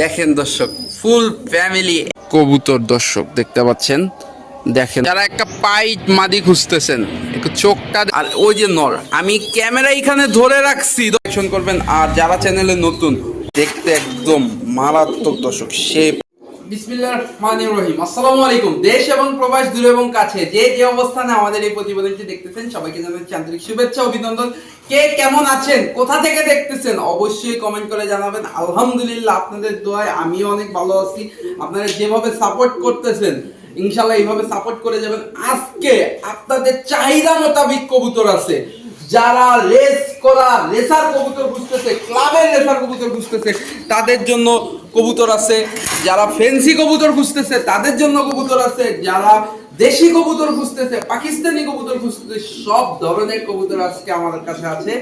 দেখেন দর্শক, full family কবুতর দর্শক দেখতে পাচ্ছেন। দেখেন, যারা একটা পাইট মাদি খুঁজতেছেন, একটু চোখটা আর ওই যে নর, আমি ক্যামেরা এখানে ধরে রাখছি। দর্শন করবেন, আর যারা চ্যানেলে নতুন, দেখতে একদম মারাত্মক দর্শক, সে বিসমিল্লাহ রহমানির রহিম। আসসালামু আলাইকুম। দেশ এবং প্রবাস, দূরে এবং কাছে, যে যে অবস্থানে আমাদের এই প্রতিবেদনটি দেখতেছেন, সবাইকে জানাচ্ছি আন্তরিক শুভেচ্ছা, অভিনন্দন। কে কেমন আছেন? কোথা থেকে দেখতেছেন? অবশ্যই কমেন্ট করে জানাবেন। আলহামদুলিল্লাহ, আপনাদের দোয়ায় আমিও অনেক ভালো আছি। আপনারা যেভাবে সাপোর্ট করতেছেন ইনশাল্লাহ এইভাবে সাপোর্ট করে যাবেন। আজকে আপনাদের চাহিদা মোতাবিক কবুতর আছে। যারা রেস করা, রেসার কবুতর বুঝতেছে ক্লাবের রেসার কবুতর বুঝতেছে তাদের জন্য কবুতর আছে, যারা ফেন্সি কবুতর খুঁজতেছে, তাদের জন্য কবুতর আছে, যারা দেশি কবুতর খুঁজতেছে, পাকিস্তানি কবুতর খুঁজতেছে, সব ধরনের কবুতর আজকে আমাদের কাছে আছে।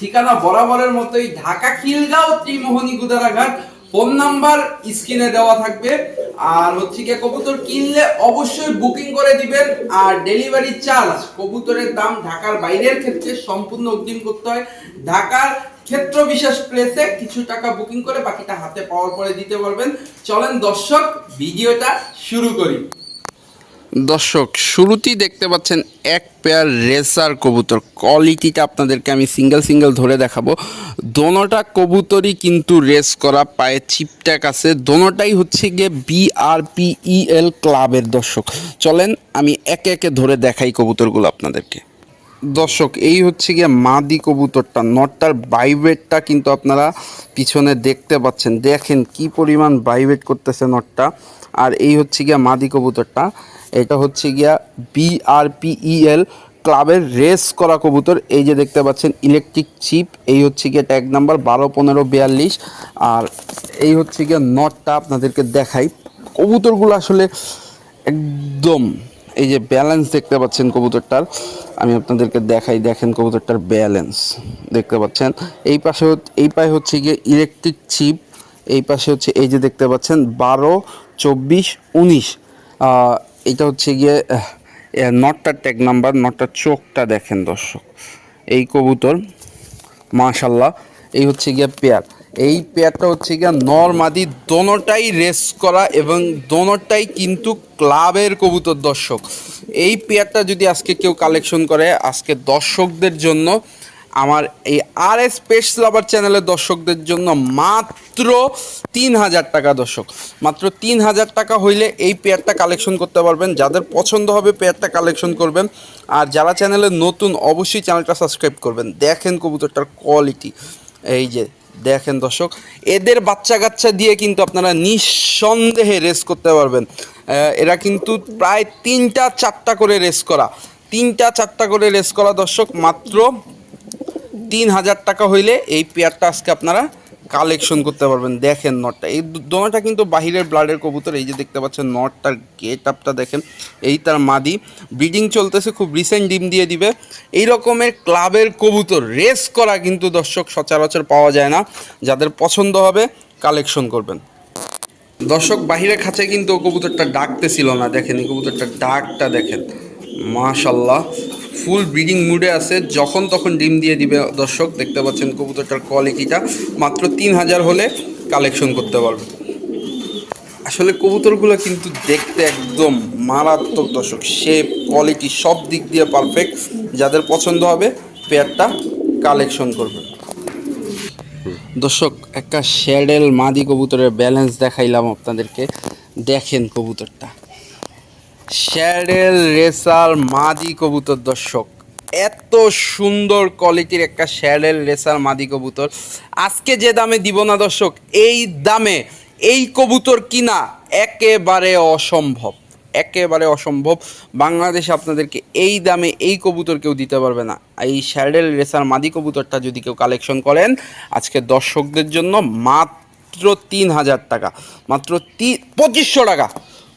ঠিকানা বরাবরের মতোই, ঢাকা খিলগাঁও ত্রিমোহনী গুদারাঘাট। ফোন নাম্বার স্ক্রিনে দেওয়া থাকবে। আর হচ্ছে কি কবুতর কিনলে অবশ্যই বুকিং করে দিবেন। আর ডেলিভারি চার্জ, কবুতরের দাম ঢাকার বাইরের ক্ষেত্রে সম্পূর্ণ অগ্রিম করতে হয়। ঢাকার ক্ষেত্র বিশেষ প্লেসে কিছু টাকা বুকিং করে বাকিটা হাতে পাওয়ার পরে দিতে পারবেন চলেন দর্শক, ভিডিওটা শুরু করি। দর্শক, শুরুতেই দেখতে পাচ্ছেন এক পেয়ার রেসার কবুতর। কোয়ালিটিটা আপনাদেরকে আমি সিঙ্গেল সিঙ্গেল ধরে দেখাবো। দোনোটা কবুতরই কিন্তু রেস করা, পায়ে চিপট্যাক আছে। দোনোটাই হচ্ছে গিয়ে বিআরপিইএল ক্লাবের দর্শক। চলেন, আমি একে একে ধরে দেখাই কবুতরগুলো আপনাদেরকে। দর্শক, এই হচ্ছে গিয়ে মাদি কবুতরটা, নটটার বাইবেটটা কিন্তু আপনারা পিছনে দেখতে পাচ্ছেন। দেখেন কি পরিমাণ বাইবেট করতেছে নটটা। আর এই হচ্ছে গিয়া মাদি কবুতরটা। এটা হচ্ছে গিয়া বিআরপিইএল ক্লাবের রেস করা কবুতর। এই যে দেখতে পাচ্ছেন, ইলেকট্রিক চিপ। এই হচ্ছে গিয়ে ট্যাগ নাম্বার বারো পনেরো বিয়াল্লিশ। আর এই হচ্ছে গিয়ে নটটা আপনাদেরকে দেখাই। কবুতরগুলো আসলে একদম এই যে ব্যালেন্স দেখতে পাচ্ছেন কবুতরটার, আমি আপনাদেরকে দেখাই, দেখেন কবুতরটার ব্যালেন্স দেখতে পাচ্ছেন। এই পাশে এই পাশে হচ্ছে গিয়ে ইলেকট্রিক চিপ এই পাশে হচ্ছে এই যে দেখতে পাচ্ছেন, বারো, চব্বিশ, উনিশ। এটা হচ্ছে গিয়ে নটটার ট্যাগ নাম্বার নটটার চোখটা দেখেন দর্শক। এই কবুতর, মাশাল্লাহ, এই হচ্ছে গিয়া পেয়ার এই পেয়ারটা হচ্ছে গিয়া নর্মাদি দোনোটাই রেস করা এবং দোনোটাই কিন্তু ক্লাবের কবুতর দর্শক। এই পেয়ারটা যদি আজকে কেউ কালেকশন করে, আজকে দর্শকদের জন্য, আমার এই আর এস পেস লাভার চ্যানেলের দর্শকদের জন্য মাত্র তিন হাজার টাকা দর্শক। মাত্র তিন হাজার টাকা হইলে এই পেয়ারটা কালেকশন করতে পারবেন। যাদের পছন্দ হবে পেয়ারটা কালেকশন করবেন। আর যারা চ্যানেলে নতুন, অবশ্যই চ্যানেলটা সাবস্ক্রাইব করবেন। দেখেন কবুতরটার কোয়ালিটি এই যে দেখেন দর্শক, এদের বাচ্চা কাচ্চা দিয়ে কিন্তু আপনারা নিঃসন্দেহে রেস করতে পারবেন। এরা কিন্তু প্রায় তিনটা চারটা করে রেস করা। তিনটা চারটা করে রেস করা দর্শক, মাত্র তিন হাজার টাকা হইলে এই পেয়ারটা আজকে আপনারা কালেকশন করতে পারবেন, দেখেন নটটা। এই দোনোটা কিন্তু বাহিরের ব্লাডের কবুতর, এই যে দেখতে পাচ্ছেন নটটার গেট আপটা দেখেন, এই তার মাদি। ব্রিডিং চলতেছে, খুব রিসেন্ট ডিম দিয়ে দিবে। এই রকমের ক্লাবের কবুতর রেস করা কিন্তু দর্শক সচরাচর পাওয়া যায় না। যাদের পছন্দ হবে কালেকশন করবেন। দর্শক, বাহিরে খাঁচায় কিন্তু কবুতরটা ডাকতেছিল না, দেখেন এই কবুতরটার ডাকটা দেখেন। মাশাল্লাহ ফুল ব্রিডিং মুডে আছে। যখন তখন ডিম দিয়ে দিবে দর্শক। দেখতে পাচ্ছেন কবুতরটার কোয়ালিটিটা মাত্র তিন হাজার হলে কালেকশন করতে পারবে। আসলে কবুতরগুলো কিন্তু দেখতে একদম মারাত্মক দর্শক। শেপ কোয়ালিটি সব দিক দিয়ে পারফেক্ট যাদের পছন্দ হবে পেয়ারটা কালেকশন করবেন দর্শক, একটা শ্যাডেল মাদি কবুতরের ব্যালেন্স দেখাইলাম আপনাদেরকে। দেখেন কবুতরটা। শ্যাডেল রেসার মাদি কবুতর দর্শক। এত সুন্দর কোয়ালিটির একটা শ্যাডেল রেসার মাদি কবুতর। আজকে যে দামে দিব না দর্শক, এই দামে এই কবুতর কিনা একেবারে অসম্ভব। একেবারে অসম্ভব। বাংলাদেশে আপনাদেরকে এই দামে এই কবুতর কেউ দিতে পারবে না। এই শ্যাডেল রেসার মাদি কবুতরটা যদি কেউ কালেকশন করেন, আজকে দর্শকদের জন্য মাত্র তিন হাজার টাকা। মাত্র তি পঁচিশশো টাকা।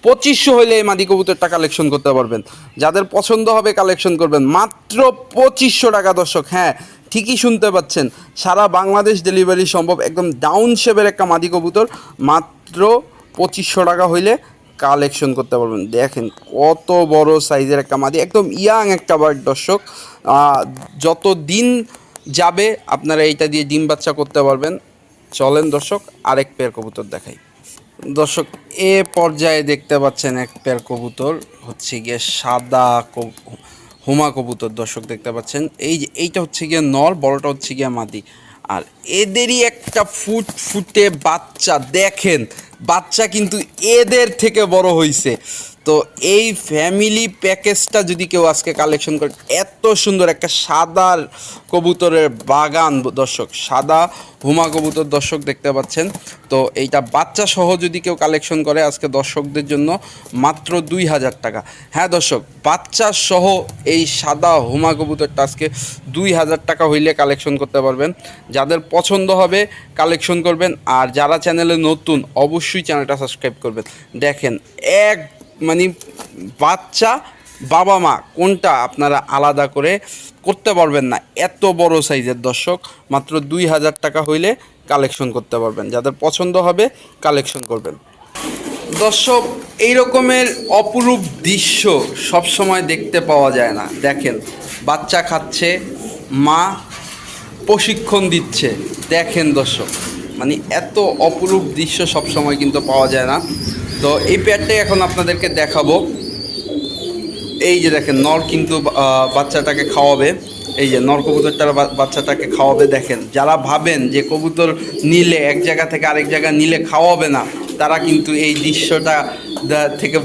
পঁচিশশো হইলে এই মাদি কবুতরটা কালেকশন করতে পারবেন। যাদের পছন্দ হবে কালেকশন করবেন। মাত্র পঁচিশশো টাকা দর্শক হ্যাঁ ঠিকই শুনতে পাচ্ছেন। সারা বাংলাদেশ ডেলিভারি সম্ভব, একদম ডাউন শেপের একটা মাদি কবুতর। মাত্র পঁচিশশো টাকা হইলে কালেকশন করতে পারবেন। দেখেন কত বড় সাইজের একটা মাদি, একদম ইয়াং একটা বার্ড দর্শক। যত দিন যাবে, আপনারা এইটা দিয়ে ডিম বাচ্চা করতে পারবেন। চলেন দর্শক, আরেক পেয়ার কবুতর দেখাই। দর্শক, এ পর্যায়ে দেখতে পাচ্ছেন এক পেয়ার কবুতর, হচ্ছে গিয়ে সাদা হুমা কবুতর দর্শক দেখতে পাচ্ছেন। এই যে, এইটা হচ্ছে গিয়ে নর, বড়টা হচ্ছে গিয়ে মাদি। আর এদেরই একটা ফুট ফুটে বাচ্চা, দেখেন, বাচ্চা কিন্তু এদের থেকে বড় হইছে। তো এই ফ্যামিলি প্যাকেজটা যদি কেউ আজকে কালেকশন করে, এত সুন্দর একটা সাদা কবুতরের বাগান, দর্শক, সাদা হুমা কবুতর দর্শক দেখতে পাচ্ছেন। তো এইটা বাচ্চা সহ যদি কেউ কালেকশন করে, আজকে দর্শকদের জন্য মাত্র দুই হাজার টাকা। হ্যাঁ দর্শক, বাচ্চা সহ এই সাদা হুমা কবুতরটা আজকে দুই হাজার টাকা হইলে কালেকশন করতে পারবেন। যাদের পছন্দ হবে কালেকশন করবেন। আর যারা চ্যানেলে নতুন, অবশ্যই চ্যানেলটা সাবস্ক্রাইব করবেন। দেখেন, এক মানে বাচ্চা বাবা মা কোনটা আপনারা আলাদা করে করতে পারবেন না। এত বড় সাইজের দর্শক, মাত্র দুই হাজার টাকা হইলে কালেকশন করতে পারবেন। যাদের পছন্দ হবে কালেকশন করবেন। দর্শক এই রকমের অপরূপ দৃশ্য সবসময় দেখতে পাওয়া যায় না। দেখেন, বাচ্চা খাচ্ছে, মা প্রশিক্ষণ দিচ্ছে। দেখেন দর্শক মানে এত অপরূপ দৃশ্য সবসময় কিন্তু পাওয়া যায় না। তো এই পেয়ারটাই এখন আপনাদেরকে দেখাবো। এই যে দেখেন, নর কিন্তু বাচ্চাটাকে খাওয়াবে। এই যে নর কবুতরটার বাচ্চাটাকে খাওয়াবে, দেখেন। যারা ভাবেন যে কবুতর নিলে, এক জায়গা থেকে আরেক জায়গা নিলে খাওয়াবে না, তারা কিন্তু এই দৃশ্যটা থেকে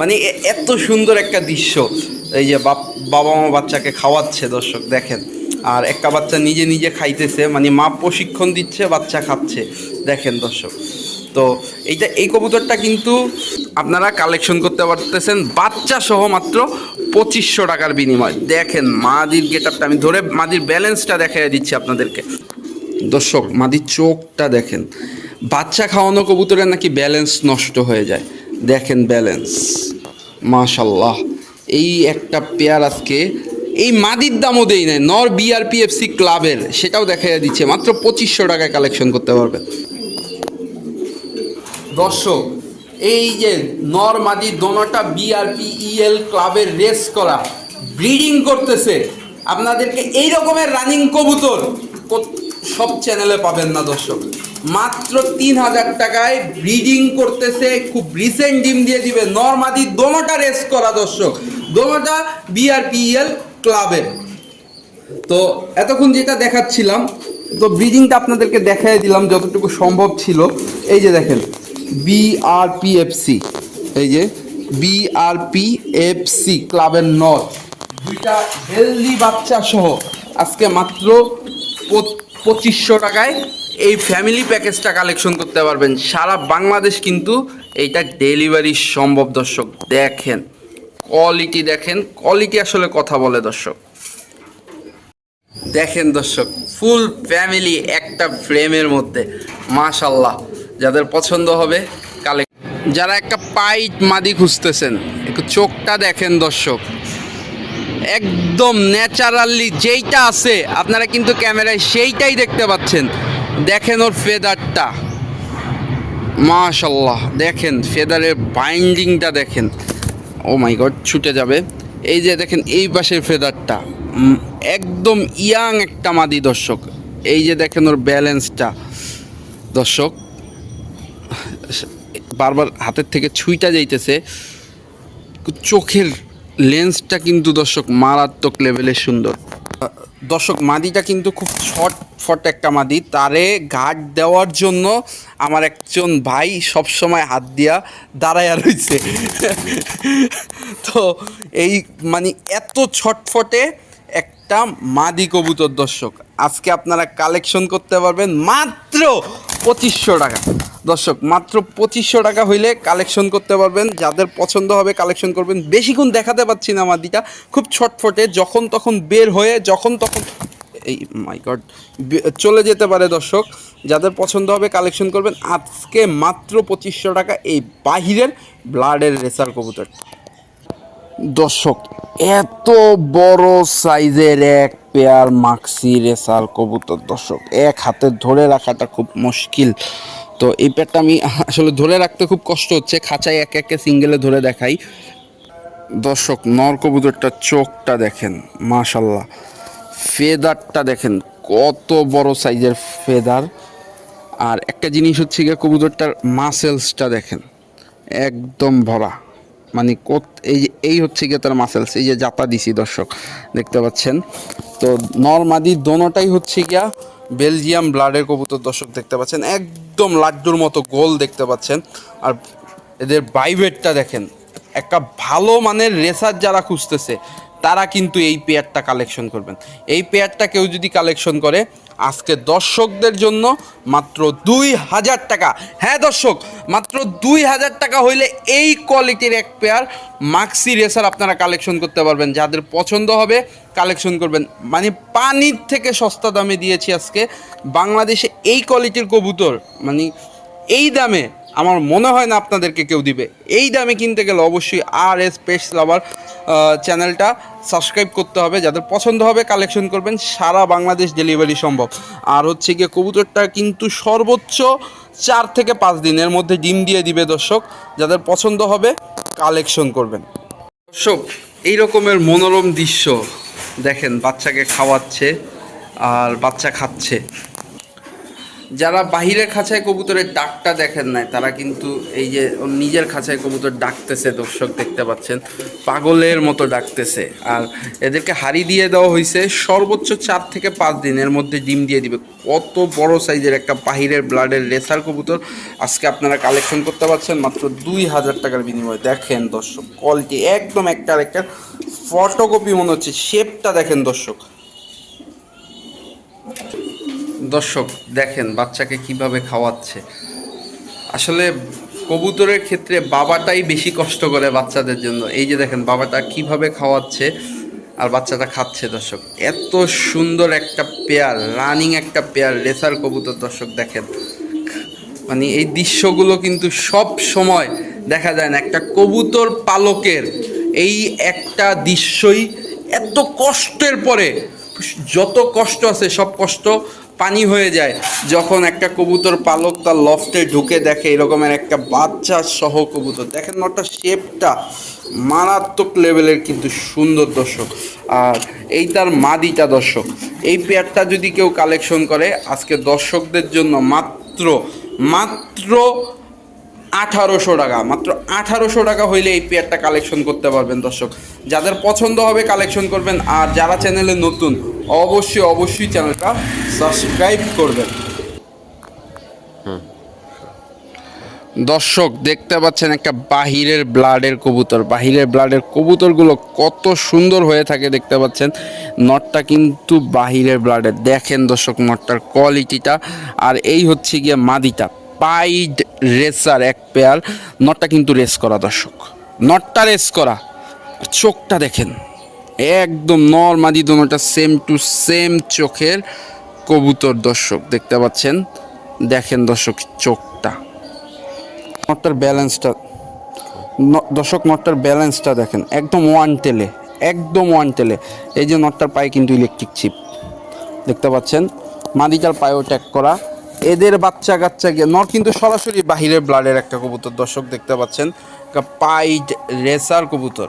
মানে এত সুন্দর একটা দৃশ্য। এই যে বাবা মা বাচ্চাকে খাওয়াচ্ছে দর্শক, দেখেন। আর একটা বাচ্চা নিজে নিজে খাইতেছে মানে মা প্রশিক্ষণ দিচ্ছে, বাচ্চা খাচ্ছে। দেখেন দর্শক, তো এইটা, এই কবুতরটা কিন্তু আপনারা কালেকশন করতে পারতেছেন বাচ্চা সহ মাত্র পঁচিশশো টাকার বিনিময়। দেখেন মাদির গেট আপটা আমি ধরে মাদির ব্যালেন্সটা দেখাই দিচ্ছি আপনাদেরকে। দর্শক, মাদির চোখটা দেখেন, বাচ্চা খাওয়ানো কবুতরের নাকি ব্যালেন্স নষ্ট হয়ে যায়। দেখেন ব্যালেন্স মাশাল্লাহ এই একটা পেয়ার আজকে এই মাদির দামও দেই নাই, নর বিআরপিএফসি ক্লাবের, সেটাও দেখা দিচ্ছে, মাত্র পঁচিশশো টাকায় কালেকশন করতে পারবেন দর্শক, এই যে নরমাদি দোনোটা বিআরপি ইএল ক্লাবের রেস করা, ব্রিডিং করতেছে, আপনাদেরকে এই রকমের রানিং কবুতর সব চ্যানেলে পাবেন না দর্শক। মাত্র তিন হাজার টাকায় ব্রিডিং করতেছে, খুব রিসেন্ট ডিম দিয়ে দিবে নরমাদি দোনোটা রেস করা দর্শক। দোনোটা বিআরপিএল ক্লাবের। তো এতক্ষণ যেটা দেখাচ্ছিলাম, তো ব্রিজিংটা আপনাদেরকে দেখাই দিলাম যতটুকু সম্ভব ছিল। এই যে দেখেন বিআরপিএফসি এই যে বিআরপিএফসি ক্লাবের নর দুইটা হেলদি বাচ্চা সহ আজকে মাত্র পঁচ- পঁচিশশো টাকায় এই ফ্যামিলি প্যাকেজটা কালেকশন করতে পারবেন। সারা বাংলাদেশ কিন্তু এইটা ডেলিভারি সম্ভব, দর্শক, দেখেন। কোয়ালিটি দেখেন কোয়ালিটি আসলে কথা বলে দর্শক। দেখেন দর্শক ফুল ফ্যামিলি একটা ফ্রেমের মধ্যে মাশাল্লাহ যাদের পছন্দ হবে কালে যারা একটা পাইট মাদি খুঁজতেছেন, একটু চোখটা দেখেন দর্শক। একদম ন্যাচারালি যেইটা আছে, আপনারা কিন্তু ক্যামেরায় সেইটাই দেখতে পাচ্ছেন। দেখেন ওর ফেদারটা। মাশাল্লাহ দেখেন, ফেদারের বাইন্ডিংটা দেখেন। ও মাই গড, ছুটে যাবে। এই যে দেখেন, এই পাশের ফেদারটা একদম ইয়াং একটা মাদি দর্শক। এই যে দেখেন ওর ব্যালেন্সটা। দর্শক, বারবার হাতের থেকে ছুইটা যাইতেছে। চোখের লেন্সটা কিন্তু দর্শক মারাত্মক লেভেলের সুন্দর। দর্শক, মাদিটা কিন্তু খুব শর্ট ফট একটা মাদি। তারে গার্ড দেওয়ার জন্য আমার একজন ভাই সব সময় হাত দিয়া দাঁড়াইয়া রয়েছে তো এই মানে এত ছটফটে একটা মাদি কবুতর দর্শক। আজকে আপনারা কালেকশন করতে পারবেন মাত্র পঁচিশশো টাকা। দর্শক, মাত্র পঁচিশশো টাকা হইলে কালেকশন করতে পারবেন। যাদের পছন্দ হবে কালেকশন করবেন। বেশিক্ষণ দেখাতে পাচ্ছি না মাদিটা খুব ছটফটে, যখন তখন বের হয়ে, যখন তখন এই মাই গড চলে যেতে পারে দর্শক। যাদের পছন্দ হবে কালেকশন করবেন। আজকে মাত্র পঁচিশশো টাকা এই বাহিরের ব্লাডের রেসার কবুতর। দর্শক, এত বড় সাইজের এক পেয়ার মাক্সি রেসার কবুতর দর্শক, এক হাতে ধরে রাখাটা খুব মুশকিল। তো এই পেয়ারটা আমি আসলে ধরে রাখতে খুব কষ্ট হচ্ছে, খাঁচায় এক একে সিঙ্গেলে ধরে দেখাই। দর্শক, নর কবুতরটার চোখটা দেখেন মাশাল্লাহ ফেদারটা দেখেন, কত বড় সাইজের ফেদার। আর একটা জিনিস হচ্ছে গিয়ে কবুতরটার মাসেলসটা দেখেন, একদম ভরা। মানে কত, এই যে, এই হচ্ছে গিয়ে তার মাসেলস এই যে জাতা দিছি দর্শক, দেখতে পাচ্ছেন? তো নর্মাদি দোনোটাই হচ্ছে গিয়া বেলজিয়াম ব্লাডের কবুতর দর্শক দেখতে পাচ্ছেন। একদম লাড্ডুর মতো গোল দেখতে পাচ্ছেন। আর এদের বাইবেটটা দেখেন, একটা ভালো মানের রেসার যারা খুঁজতেছে তারা কিন্তু এই পেয়ারটা কালেকশন করবেন। এই পেয়ারটা কেউ যদি কালেকশন করে, আজকে দর্শকদের জন্য মাত্র দুই হাজার টাকা। হ্যাঁ দর্শক, মাত্র দুই হাজার টাকা হইলে এই কোয়ালিটির এক পেয়ার মাক্সি রেসার আপনারা কালেকশন করতে পারবেন। যাদের পছন্দ হবে কালেকশন করবেন। মানে পানির থেকে সস্তা দামে দিয়েছি আজকে। বাংলাদেশে এই কোয়ালিটির কবুতর মানে এই দামে আমার মনে হয় না আপনাদেরকে কেউ দিবে। এই দামে কিনতে গেলে অবশ্যই আর এস পেস লাভার চ্যানেলটা সাবস্ক্রাইব করতে হবে। যাদের পছন্দ হবে কালেকশন করবেন, সারা বাংলাদেশ ডেলিভারি সম্ভব। আর হচ্ছে গিয়ে কবুতরটা কিন্তু সর্বোচ্চ চার থেকে পাঁচ দিনের মধ্যে ডিম দিয়ে দিবে দর্শক। যাদের পছন্দ হবে কালেকশন করবেন। দর্শক এই রকমের মনোরম দৃশ্য দেখেন, বাচ্চাকে খাওয়াচ্ছে আর বাচ্চা খাচ্ছে। যারা বাহিরের খাঁচায় কবুতরের ডাকটা দেখেন নাই, তারা কিন্তু এই যে নিজের খাঁচায় কবুতর ডাকতেছে, দর্শক দেখতে পাচ্ছেন, পাগলের মতো ডাকতেছে। আর এদেরকে হাড়ি দিয়ে দেওয়া হয়েছে সর্বোচ্চ চার থেকে পাঁচ দিনের মধ্যে ডিম দিয়ে দিবে। কত বড় সাইজের একটা বাহিরের ব্লাডের রেসার কবুতর, আজকে আপনারা কালেকশন করতে পারছেন, মাত্র দুই হাজার টাকার বিনিময়ে। দেখেন দর্শক কোয়ালিটি একদম একটা একটা ফটোকপি মনে হচ্ছে শেপটা দেখেন দর্শক। দর্শক, দেখেন বাচ্চাকে কীভাবে খাওয়াচ্ছে। আসলে কবুতরের ক্ষেত্রে বাবাটাই বেশি কষ্ট করে বাচ্চাদের জন্য। এই যে দেখেন, বাবাটা কীভাবে খাওয়াচ্ছে আর বাচ্চাটা খাচ্ছে দর্শক। এত সুন্দর একটা পেয়ার, রানিং একটা পেয়ার রেসার কবুতর দর্শক দেখেন। মানে এই দৃশ্যগুলো কিন্তু সব সময় দেখা যায় না, একটা কবুতর পালকের এই একটা দৃশ্যই এত কষ্টের পরে, যত কষ্ট আছে সব কষ্ট পানি হয়ে যায়। যখন একটা কবুতর পালক তার লফটে ঢুকে দেখে, এরকমের একটা বাচ্চা সহ কবুতর। দেখেন নটা শেপটা মারাত্মক লেভেলের কিন্তু সুন্দর দর্শক। আর এই তার মাদিটা দর্শক। এই পেয়ারটা যদি কেউ কালেকশন করে, আজকে দর্শকদের জন্য মাত্র মাত্র আঠারোশো টাকা। মাত্র আঠারোশো টাকা হইলে এই পেয়ারটা কালেকশন করতে পারবেন দর্শক। যাদের পছন্দ হবে কালেকশন করবেন, আর যারা চ্যানেলে নতুন, অবশ্যই অবশ্যই চ্যানেলটা সাবস্ক্রাইব করবেন। দর্শক, দেখতে পাচ্ছেন একটা বাহিরের ব্লাডের কবুতর। বাহিরের ব্লাডের কবুতরগুলো কত সুন্দর হয়ে থাকে, দেখতে পাচ্ছেন। নটটা কিন্তু বাহিরের ব্লাডের দেখেন দর্শক, নটটার কোয়ালিটিটা আর এই হচ্ছে গিয়ে মাদিটা। পাইড রেসার এক পেয়ার, নটটা কিন্তু রেস করা দর্শক। নটটা রেস করা, চোখটা দেখেন। একদম নর্মাদি দোনোটা সেম টু সেম চোখের কবুতর দর্শক, দেখতে পাচ্ছেন? দেখেন দর্শক চোখটা। নটটার ব্যালেন্সটা দর্শক, নটটার ব্যালেন্সটা দেখেন, একদম ওয়ান টেলে একদম ওয়ান টেলে এই যে নটটার পায়ে কিন্তু ইলেকট্রিক চিপ দেখতে পাচ্ছেন? মাদিটার পায়েও ট্যাগ করা। এদের বাচ্চা কাচ্চা গিয়ে, নর কিন্তু সরাসরি বাহিরের ব্লাডের একটা কবুতর দর্শক দেখতে পাচ্ছেন। পাইড রেসার কবুতর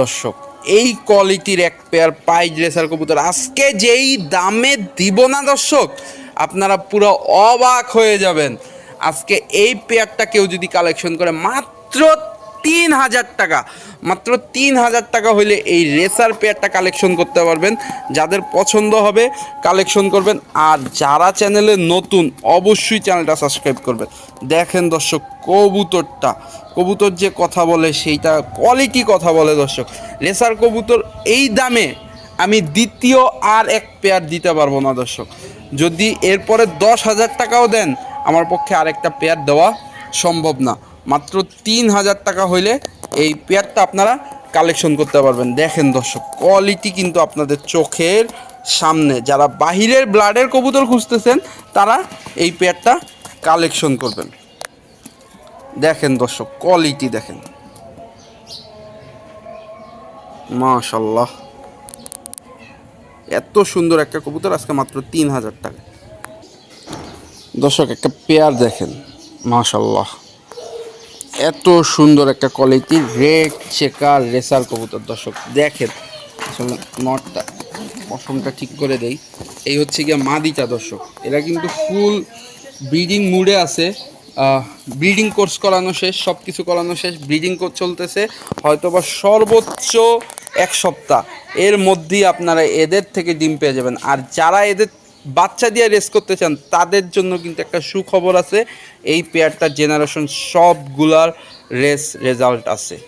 দর্শক। এই কোয়ালিটির এক পেয়ার পাইড রেসার কবুতর। আজকে যেই দামে দিব না দর্শক, আপনারা পুরো অবাক হয়ে যাবেন। আজকে এই পেয়ারটা কেউ যদি কালেকশন করে, মাত্র তিন হাজার টাকা। মাত্র তিন হাজার টাকা হইলে এই রেসার পেয়ারটা কালেকশন করতে পারবেন। যাদের পছন্দ হবে কালেকশন করবেন। আর যারা চ্যানেলে নতুন, অবশ্যই চ্যানেলটা সাবস্ক্রাইব করবেন। দেখেন দর্শক, কবুতরটা। কবুতর যে কথা বলে, সেইটা কোয়ালিটি কথা বলে দর্শক। রেসার কবুতর এই দামে আমি দ্বিতীয় আর এক পেয়ার দিতে পারব না দর্শক। যদি এরপরে দশ হাজার টাকাও দেন, আমার পক্ষে আরেকটা পেয়ার দেওয়া সম্ভব না। মাত্র তিন হাজার টাকা হইলে এই পেয়ারটা আপনারা কালেকশন করতে পারবেন। দেখেন দর্শক কোয়ালিটি কিন্তু আপনাদের চোখের সামনে। যারা বাহিরের ব্লাডের কবুতর খুঁজতেছেন, তারা এই পেয়ারটা কালেকশন করবেন। দেখেন দর্শক কোয়ালিটি দেখেন। মাশাল্লাহ এত সুন্দর একটা কবুতর, আজকে মাত্র তিন হাজার টাকা। দর্শক, একটা পেয়ার দেখেন। মাশাল্লাহ এত সুন্দর একটা কোয়ালিটি রেড চেকার রেসার কবুতর। দর্শক, দেখেন, আসলে নটটা, পশমটা ঠিক করে দেই। এই হচ্ছে গিয়ে মাদিটা, দর্শক। এরা কিন্তু ফুল ব্রিডিং মুডে আছে। ব্রিডিং কোর্স করানো শেষ সব কিছু করানো শেষ ব্রিডিং কোর্স চলতেছে। হয়তোবা সর্বোচ্চ এক সপ্তাহ। এর মধ্যেই আপনারা এদের থেকে ডিম পেয়ে যাবেন। আর যারা এদের বাচ্চা দিয়ে রেস করতে চান, তাদের জন্য কিন্তু একটা সুখবর আছে। এই পেয়ারটার জেনারেশন সবগুলার রেস রেজাল্ট আছে।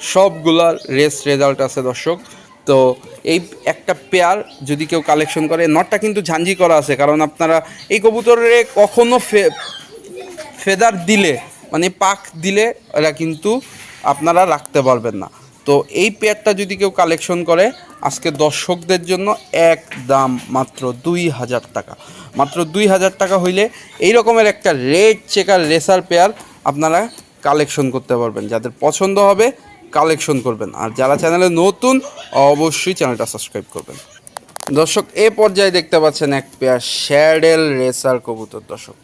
সবগুলার রেস রেজাল্ট আছে দর্শক। তো এই একটা পেয়ার যদি কেউ কালেকশন করে নটটা কিন্তু ঝাঞ্জি করা আছে, কারণ আপনারা এই কবুতরে কখনও ফে- ফেদার দিলে মানে পাক দিলে, এরা কিন্তু আপনারা রাখতে পারবেন না। তো এই পেয়ারটা যদি কেউ কালেকশন করে, আজকে দর্শকদের জন্য এক দাম মাত্র দুই হাজার টাকা। মাত্র দুই হাজার টাকা হইলে এই রকমের একটা রেড চেকার রেসার পেয়ার আপনারা কালেকশন করতে পারবেন। যাদের পছন্দ হবে কালেকশন করবেন। আর যারা চ্যানেলে নতুন, অবশ্যই চ্যানেলটা সাবস্ক্রাইব করবেন। দর্শক, এ পর্যায়ে দেখতে পাচ্ছেন এক পেয়ার শ্যাডেল রেসার কবুতর। দর্শক,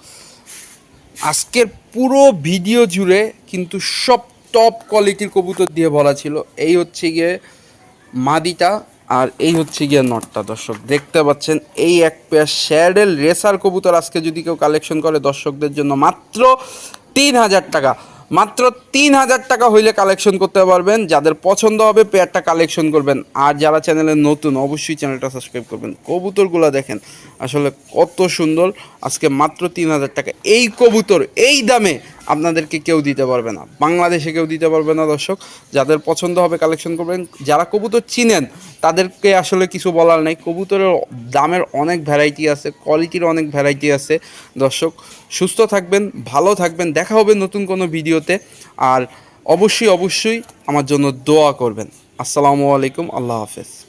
আজকের পুরো ভিডিও জুড়ে কিন্তু সব টপ কোয়ালিটির কবুতর দিয়ে ভরা ছিল। এই হচ্ছে গিয়ে মাদিটা আর এই হচ্ছে গিয়ে নটটা, দর্শক। দেখতে পাচ্ছেন, এই এক পেয়ার শ্যাডেল রেসার কবুতর আজকে যদি কেউ কালেকশন করে দর্শকদের জন্য মাত্র তিন হাজার টাকা। মাত্র তিন হাজার টাকা হইলে কালেকশন করতে পারবেন। যাদের পছন্দ হবে পেয়ারটা কালেকশন করবেন। আর যারা চ্যানেলে নতুন, অবশ্যই চ্যানেলটা সাবস্ক্রাইব করবেন। কবুতরগুলো দেখেন, আসলে কত সুন্দর। আজকে মাত্র তিন হাজার টাকা। এই কবুতর, এই দামে আপনাদেরকে কেউ দিতে পারবে না। বাংলাদেশে কেউ দিতে পারবে না, দর্শক। যাদের পছন্দ হবে কালেকশন করবেন, যারা কবুতর চিনেন, তাদেরকে আসলে কিছু বলার নেই। কবুতরের দামের অনেক ভ্যারাইটি আছে কোয়ালিটির অনেক ভ্যারাইটি আছে। দর্শক, সুস্থ থাকবেন, ভালো থাকবেন। দেখা হবে নতুন কোনো ভিডিওতে। আর অবশ্যই অবশ্যই আমার জন্য দোয়া করবেন। আসসালামু আলাইকুম, আল্লাহ হাফেজ।